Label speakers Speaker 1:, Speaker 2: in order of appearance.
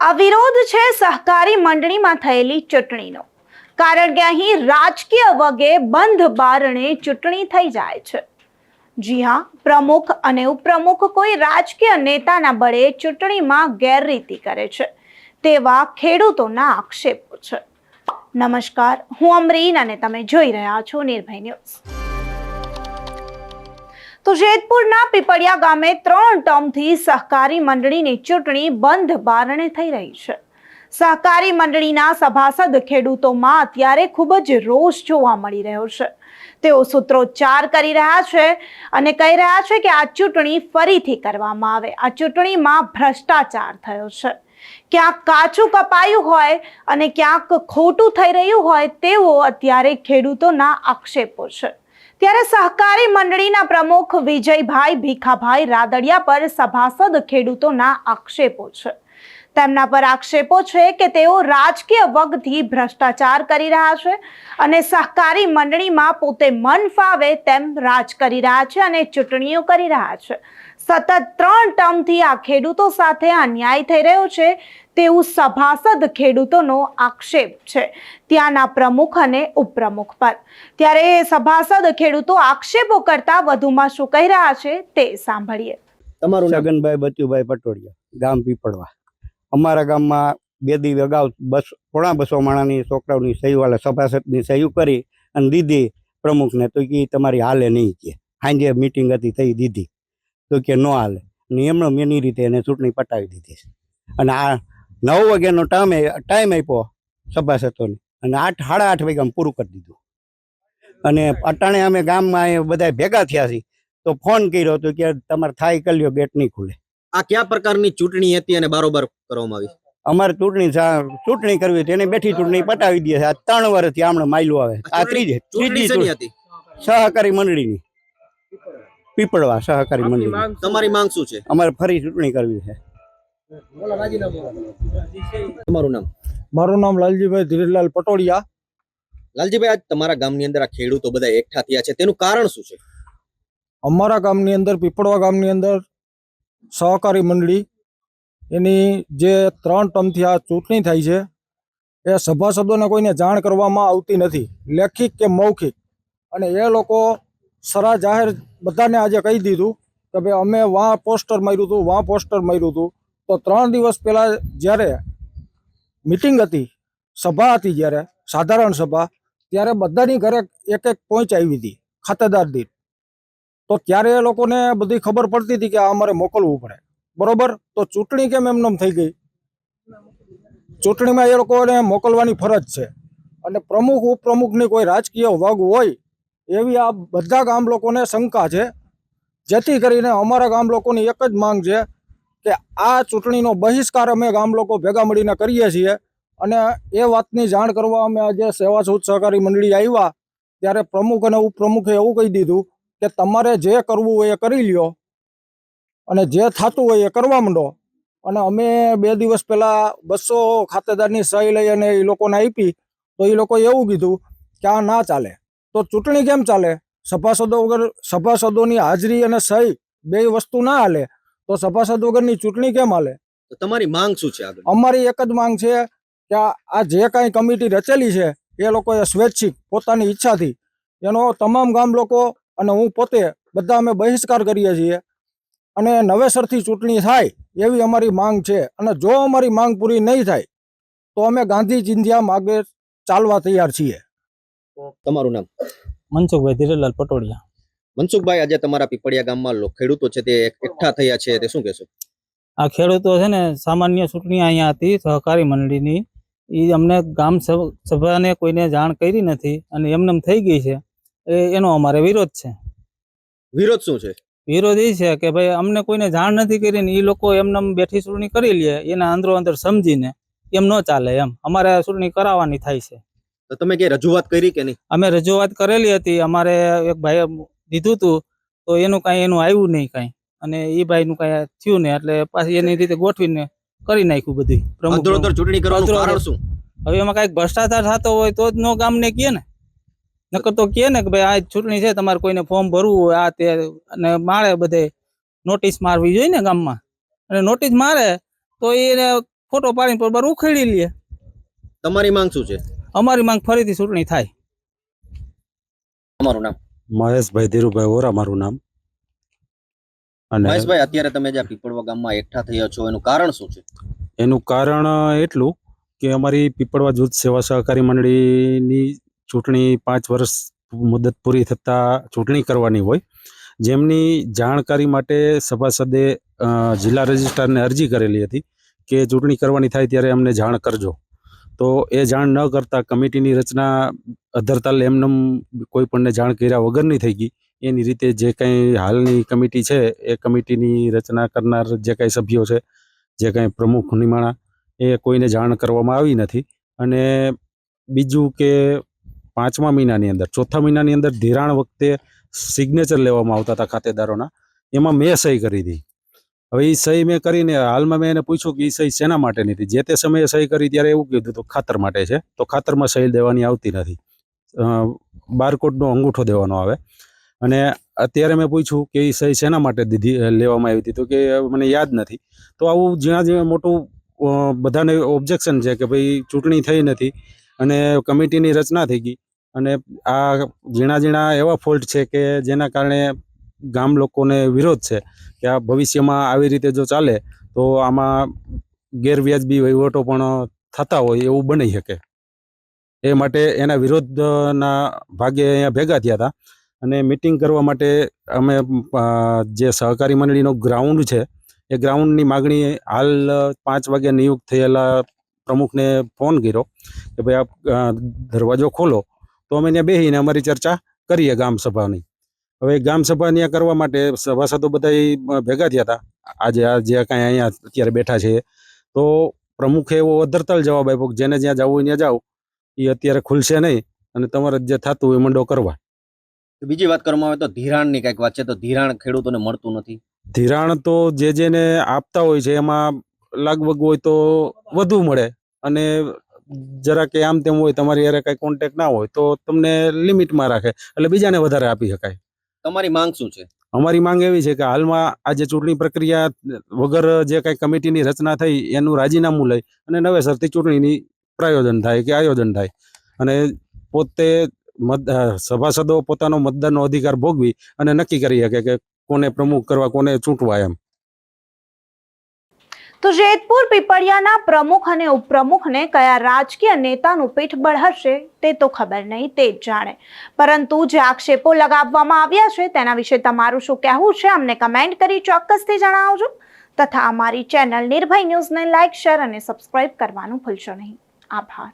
Speaker 1: આ વિરોધ છે સહકારી મંડળીમાં થયેલી ચૂંટણીનો. કારણ કે અહીં રાજકીય વગે બંધ બારણે ચૂંટણી થઈ જાય છે. જી હા, પ્રમુખ અને ઉપપ્રમુખ કોઈ રાજકીય નેતાના બળે ચૂંટણીમાં ગેરરીતિ કરે છે. તેવા ખેડૂતોના આક્ષેપો છે. નમસ્કાર, હું અમરીન અને તમે જોઈ રહ્યા છો નિર્ભય ન્યૂઝ. તો જેતપુરના પીપળિયા ગામે ત્રણ ટર્મથી સહકારી મંડળીની ચૂંટણી બંધ બારણે થઈ રહી છે. સહકારી મંડળીના સભાસદ ખેડૂતોમાં અત્યારે ખૂબ જ રોષ જોવા મળી રહ્યો છે. તેઓ સૂત્રોચ્ચાર કરી રહ્યા છે અને કહી રહ્યા છે કે આ ચૂંટણી ફરીથી કરવામાં આવે. આ ચૂંટણીમાં ભ્રષ્ટાચાર થયો છે. ક્યાંક કાચું કપાયું હોય અને ક્યાંક ખોટું થઈ રહ્યું હોય તેવો અત્યારે ખેડૂતોના આક્ષેપો છે. ત્યારે સહકારી મંડળીના પ્રમુખ વિજયભાઈ ભીખાભાઈ રાદડિયા પર સભાસદ ખેડૂતોના આક્ષેપો છે. તેમના પર આક્ષેપો છે કે તેઓ રાજકીય વગથી ભ્રષ્ટાચાર કરી રહ્યા છે અને સહકારી મંડળીમાં પોતે મન ફાવે તેમ રાજ કરી રહ્યા છે અને ચૂંટણીઓ કરી રહ્યા છે. સતત ત્રણ ટર્મથી આ ખેડૂતો સાથે અન્યાય થઈ રહ્યો છે તેવું સભાસદ ખેડૂતોનો આક્ષેપ છે. ત્યાંના પ્રમુખ અને ઉપપ્રમુખ પર. ત્યારે સભાસદ ખેડૂતો આક્ષેપો કરતા વધુમાં શું કહી રહ્યા છે તે સાંભળીએ.
Speaker 2: તમારું નામ?
Speaker 3: છગનભાઈ બચુભાઈ પટોડિયા ગામ પીપળવા. અમારા ગામમાં બે દિવસ અગાઉ બસ પોણા બસો માણાની છોકરાઓની સહીવાળા સભાસદની સહી કરી અને દીધી પ્રમુખને. તો કે તમારી હાલે નહીં કે. સાંજે મિટિંગ હતી થઈ દીધી. તો કે ન હાલે. અને એમણે એની રીતે એને ચૂંટણી પટાવી દીધી છે. અને આ નવ વાગ્યાનો ટાઈમ ટાઈમ આપ્યો સભાસદોને. અને આઠ, સાડા આઠ વાગ્યામાં પૂરું કરી દીધું. અને અટાણે અમે ગામમાં બધા ભેગા થયા છીએ. તો ફોન કર્યો તો કે તમારે થાય કરી લ્યો ગેટ નહીં ખુલે.
Speaker 4: આ કયા પ્રકારની ચૂંટણી હતી અને બારોબાર કરવામાં આવી?
Speaker 3: અમારે ચૂંટણી ચૂંટણી કરવી હતી એને બેઠી ચૂંટણી પટાવી દે છે. આ ત્રણ વર્ષથી આમણે માયલું આવે. આ ત્રીજી
Speaker 4: ચૂંટણી
Speaker 3: ત્રીજી.
Speaker 4: હતી?
Speaker 3: સહકારી મંડળીની. પીપળવા સહકારી મંડળી
Speaker 4: તમારી માંગ શું છે?
Speaker 3: અમારે ફરી ચૂંટણી કરવી છે.
Speaker 4: તમારું નામ?
Speaker 5: મારું નામ લાલજીભાઈ ધીરેલાલ પટોડિયા
Speaker 4: લાલજીભાઈ આજ તમારા ગામની અંદર આ ખેડૂતો બધા એકઠા થયા છે. તેનું કારણ શું છે?
Speaker 5: અમારા ગામની અંદર પીપળવા ગામની અંદર સહકારી મંડળી, એની જે ત્રણ ટર્મથી આ ચૂંટણી થાય છે, એ સભાસદોને કોઈને જાણ કરવામાં આવતી નથી. લેખિત કે મૌખિક. અને એ લોકો સરા જાહેર બધાને આજે કહી દીધું કે ભાઈ અમે વાં પોસ્ટર માર્યું હતું, વાં પોસ્ટર માર્યું હતું. તો ત્રણ દિવસ પહેલાં જ્યારે મિટિંગ હતી, સભા હતી જ્યારે, સાધારણ સભા, ત્યારે બધાની ઘરે એક એક પહોંચ આવી હતી, ખાતેદાર દીઠ. તો ત્યારે એ લોકોને બધી ખબર પડતી હતી કે આ અમારે મોકલવું પડે. બરોબર? તો ચૂંટણી કેમ એમનેમ થઈ ગઈ? ચૂંટણીમાં એ લોકોને મોકલવાની ફરજ છે. અને પ્રમુખ, ઉપપ્રમુખની કોઈ રાજકીય વગ હોય એવી આ બધા ગામ લોકોને શંકા છે. જેથી કરીને અમારા ગામ લોકોની એક જ માંગ છે કે આ ચૂંટણીનો બહિષ્કાર અમે ગામ લોકો ભેગા મળીને કરીએ છીએ. અને એ વાતની જાણ કરવા અમે આજે સેવા સૂત સહકારી મંડળી આવ્યા ત્યારે પ્રમુખ અને ઉપપ્રમુખે એવું કહી દીધું કે તમારે જે કરવું હોય એ કરી લ્યો અને જે થતું હોય એ કરવા માંડો. અને અમે બે દિવસ પહેલાં બસો ખાતેદારની સહી લઈ અને એ લોકોને આપી તો એ લોકોએ એવું કીધું કે આ ના ચાલે. તો ચૂંટણી કેમ ચાલે? સભાસદો વગર સભાસદોની હાજરી અને સહી બે વસ્તુ ના હાલે. તો સભાસદ વગરની ચૂંટણી કેમ હાલે?
Speaker 4: તમારી માંગ શું છે
Speaker 5: અમારી એક જ માંગ છે કે આ આ જે કાંઈ કમિટી રચેલી છે એ લોકોએ સ્વૈચ્છિક પોતાની ઈચ્છાથી. એનો તમામ ગામ લોકો અને હું પોતે બધા અમે બહિષ્કાર કરીએ છીએ. અને નવેસરથી ચૂંટણી થાય એવી અમારી માંગ છે. અને જો અમારી માંગ પૂરી નહીં થાય તો અમે ગાંધી ચિંધ્યા માગે ચાલવા તૈયાર છીએ.
Speaker 4: તમારું નામ?
Speaker 6: મનસુખભાઈ ધીરેલાલ પટોડિયા.
Speaker 4: મનસુખભાઈ આજે તમારા પીપળિયા ગામમાં ખેડૂતો છે તે એકઠા થયા છે તે શું કહેશો?
Speaker 6: આ ખેડૂતો છે ને સામાન્ય ચૂંટણી અહીંયા હતી સહકારી મંડળીની. એ અમને ગામ સભાને કોઈને જાણ કરી નથી અને એમને એમ થઈ ગઈ છે. એ એનો અમારે વિરોધ છે.
Speaker 4: વિરોધ શું છે?
Speaker 6: વિરોધ એ છે કે ભાઈ અમને કોઈને જાણ નથી કરી ને એ લોકો એમને એમ બેઠી ચૂંટણી કરી લે એના અંદરો અંદર સમજીને એમ ન ચાલે એમ. અમારે ચૂંટણી કરાવવાની થાય છે.
Speaker 4: તો તમે કે રજૂઆત કરી કે નહીં?
Speaker 6: અમે રજૂઆત કરેલી હતી. અમારે એક ભાઈએ દીધું હતું તો એનું કાંઈ એનું આવ્યું નહીં કાંઈ. અને એ ભાઈનું કાંઈ થયું નહીં એટલે પાછી એની રીતે ગોઠવીને કરી નાખ્યું બધું પ્રમુખ
Speaker 4: ચૂંટણી કરવાનું કારણ શું?
Speaker 6: હવે એમાં કાંઈક ભ્રષ્ટાચાર થતો હોય તો જ નો ગામને કહે ને. નકર તો કે ને કે ભાઈ આ ચૂંટણી છે તમારે કોઈને ફોર્મ ભરવું હોય આ તે અને મારે બધે નોટિસ મારવી જોઈએ ને ગામમાં. અને નોટિસ મારે તો એને ફોટો પાડીને બરોબર ઉખેડી લે.
Speaker 4: તમારી માંગ શું છે?
Speaker 6: અમારી માંગ ફરીથી ચૂંટણી થાય.
Speaker 4: તમારું નામ?
Speaker 7: મહેશભાઈ ધીરુભાઈ ઓરા મારું નામ. અને
Speaker 4: મહેશભાઈ અત્યારે તમે જ્યાં પીપળવા ગામમાં એકઠા થયા છો એનું કારણ શું છે?
Speaker 7: એનું કારણ એટલું કે અમારી પીપળવા જૂથ સેવા સહકારી મંડળીની ચૂંટણી પાંચ વર્ષ મુદત પૂરી થતાં ચૂંટણી કરવાની હોય, જેમની જાણકારી માટે સભાસદે જિલ્લા રજિસ્ટ્રારને અરજી કરેલી હતી કે ચૂંટણી કરવાની થાય ત્યારે અમને જાણ કરજો. તો એ જાણ ન કરતા કમિટીની રચના, અધરતાલ એમનેમ કોઈ પણને જાણ કર્યા વગરની થઈ ગઈ. એની રીતે જે કંઈ હાલની કમિટી છે, એ કમિટીની રચના કરનાર જે કાંઈ સભ્યો છે, જે કાંઈ પ્રમુખ નિમાણા, એ કોઈને જાણ કરવામાં આવી નથી. અને બીજું કે પાંચમા મહિનાની અંદર, ચોથા મહિનાની અંદર ધિરાણ વખતે સિગ્નેચર લેવામાં આવતા હતા ખાતેદારોના. એમાં મેં સહી કરી હતી. હવે એ સહી મેં કરીને, હાલમાં મેં એને પૂછ્યું કે એ સહી શેના માટેની હતી જે તે સમયે સહી કરી ત્યારે એવું કીધું હતું, ખાતર માટે છે. તો ખાતરમાં સહી દેવાની આવતી નથી. બારકોડનો અંગૂઠો દેવાનો આવે. અને અત્યારે મેં પૂછ્યું કે એ સહી શેના માટે દીધી લેવામાં આવી હતી? તો કે મને યાદ નથી. તો આવું જ્યાં જ્યાં મોટું બધાને ઓબ્જેક્શન છે કે ભાઈ ચૂંટણી થઈ નથી. અને કમિટીની રચના થઈ ગઈ. અને આ ઝીણા ઝીણા એવા ફોલ્ટ છે કે જેના કારણે ગામ લોકોને વિરોધ છે કે આ ભવિષ્યમાં આવી રીતે જો ચાલે તો આમાં ગેરવ્યાજબી વહીવટો પણ થતા હોય એવું બની શકે. એ માટે એના વિરોધના ભાગે અહીંયા ભેગા થયા હતા. અને મિટિંગ કરવા માટે અમે જે સહકારી મંડળીનો ગ્રાઉન્ડ છે, એ ગ્રાઉન્ડની માગણી હાલ પાંચ વાગે નિયુક્ત થયેલા પ્રમુખને ફોન કર્યો કે ભાઈ આપ દરવાજો ખોલો. તો અમે ત્યાં બેસીને અમારી ચર્ચા કરીએ ગામસભાની હવે ગામસભા ત્યાં કરવા માટે સભાસદો બધા ભેગા થયા હતા. આજે આ જે કાંઈ અહીંયા અત્યારે બેઠા છે. તો પ્રમુખે એવો અધરતલ જવાબ આપ્યો કે જેને જ્યાં જવું હોય ત્યાં જાઓ. એ અત્યારે ખુલશે નહીં અને તમારે જે થતું હોય એ મંડો કરવા.
Speaker 4: બીજી વાત કરવામાં આવે તો ધિરાણની કંઈક વાત છે તો ધિરાણ ખેડૂતોને મળતું નથી.
Speaker 7: ધિરાણ તો જે જેને આપતા હોય છે એમાં લગભગ હોય તો વધુ મળે. અને જરા કે આમ તેમ હોય તમારી યારે કઈ કોન્ટેક ના હોય તો તમને લિમિટમાં રાખે. એટલે બીજાને વધારે આપી શકાય.
Speaker 4: તમારી માંગ શું છે?
Speaker 7: અમારી માંગ એવી છે કે હાલમાં આ જે ચૂંટણી પ્રક્રિયા વગર જે કાંઈ કમિટીની રચના થઈ એનું રાજીનામું લઈ અને નવેસરથી ચૂંટણીની પ્રયોજન થાય કે આયોજન થાય. અને પોતે મત સભાસદો પોતાનો મતદાનનો અધિકાર ભોગવી અને નક્કી કરી શકે કે કોને પ્રમુખ કરવા કોને ચૂંટવા એમ.
Speaker 1: તો જેતપુર પીપળિયાના પ્રમુખ અને ઉપપ્રમુખને કયા રાજકીય નેતાનું પીઠબળ હશે તે તો ખબર નહીં, તે જ જાણે. પરંતુ જે આક્ષેપો લગાવવામાં આવ્યા છે તેના વિશે તમારું શું કહેવું છે અમને કમેન્ટ કરી ચોક્કસથી જણાવજો. તથા અમારી ચેનલ નિર્ભય ન્યૂઝને લાઇક શેર અને સબસ્ક્રાઇબ કરવાનું ભૂલશો નહીં. આભાર.